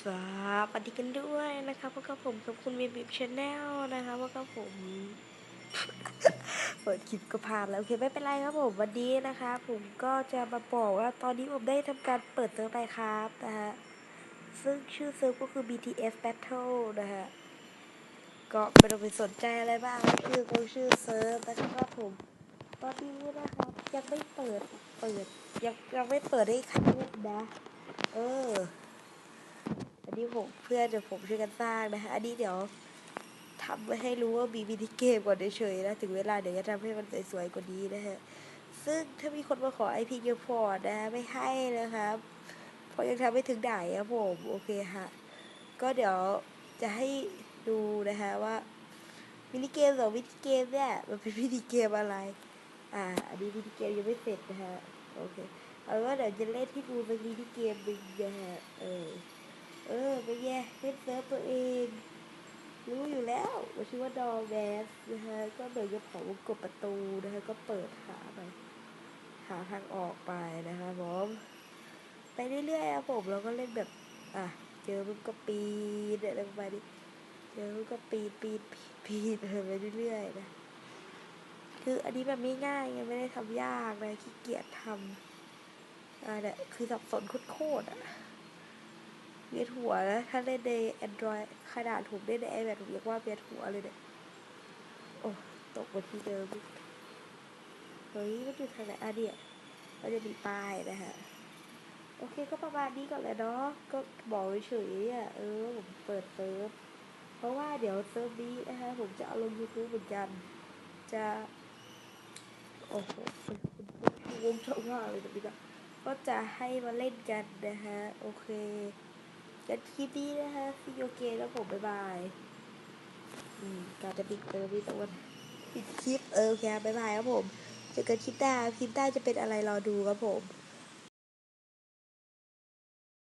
สวัสดีกันด้วยนะคะพวกกับผมกับคุณมีบิบชาแนลนะคะพวกกับผมเปิดคลิปก็ผ่านแล้วโอเคไม่เป็นไรครับผมวันนี้นะคะ ผมก็จะมาบอกว่าตอนนี้ผมได้ทำการเปิดเซิร์ฟไปครับนะฮะซึ่งชื่อเซิร์ฟก็คือ BTS Battle นะฮะก็ไม่ต้องไปสนใจอะไรบ้างชื่อคงชื่อเซิร์ฟนะครับผมตอนนี้นะครับยังไม่เปิดเปิดยังยังไม่เปิดให้ใครเล่นนะ เออ อันนี้ผมเพื่อนเดี๋ยวผมช่วยกันสร้างนะฮะอันนี้เดี๋ยวทำไว้ให้รู้ว่ามีมินิเกมก่อนเฉยๆนะถึงเวลาเดี๋ยวจะทำให้มันสวยๆกว่านี้นะฮะซึ่งถ้ามีคนมาขอ IP เกมพอร์ตนะไม่ให้นะครับเพราะยังทำไม่ถึงไหนครับผมโอเคฮะก็เดี๋ยวจะให้ดูนะฮะว่ามินิเกมสองมินิเกมเนี่ยมันเป็นมินิเกมอะไร อ่าอันนี้มินิเกมยังไม่เสร็จนะฮะโอเคเอาว่าเดี๋ยวจะเล่นที่ดูสักมินิเกมหนึ่งนะฮะเออ เออไปแย่เล่นเซิร์ฟตัวเอง รู้อยู่แล้วว่าชื่อว่าดอแมสนะฮะก็เหมือนกับของกบประตูนะฮะก็เปิดหาไป หาทางออกไปนะคะผมไปเรื่อยๆครับผมเราก็เล่นแบบ อะ เจอมันก็ปีนอะไรประมาณนี้เจอมันก็ปีนปีนปีนปีไปเรื่อยๆนะคืออันนี้แบบไม่ง่ายไงไม่ได้ทำยากนะขี้เกียจทำอ่าเนี่ยคือสับสนโคตรๆอะ เวียนหัวนะถ้าเล่นใน Android ขนาดผมเล่นใน iPad ผมยังว่าเวียนหัวเลยเนี่ย โอ้ ตกมาที่เดิมอีกเฮ้ยมันอยู่ทางไหนอะเนี่ยมันจะมีป้ายนะฮะ โอเคก็ประมาณนี้ก่อนแหละเนาะ ก็บอกเฉยๆอะ เออ ผมเปิดเซิร์ฟ เพราะว่าเดี๋ยวเซิร์ฟนี้นะคะผมจะเอาลง YouTube เหมือนกัน จะ โอ้โหคุณคุณวงช่องว่างเลยแบบนี้ก็ก็จะให้มาเล่นกันนะฮะ โอเค กันคลิปนี้นะคะซีโอเกแล้วผมบ๊ายบายการจะปิดเออพี่ตัวันปิดคลิปเออแค่บบ๊ายบายครับผมเจอกันคลิปหน้าคลิปหน้าจะเป็นอะไรรอดูครับผม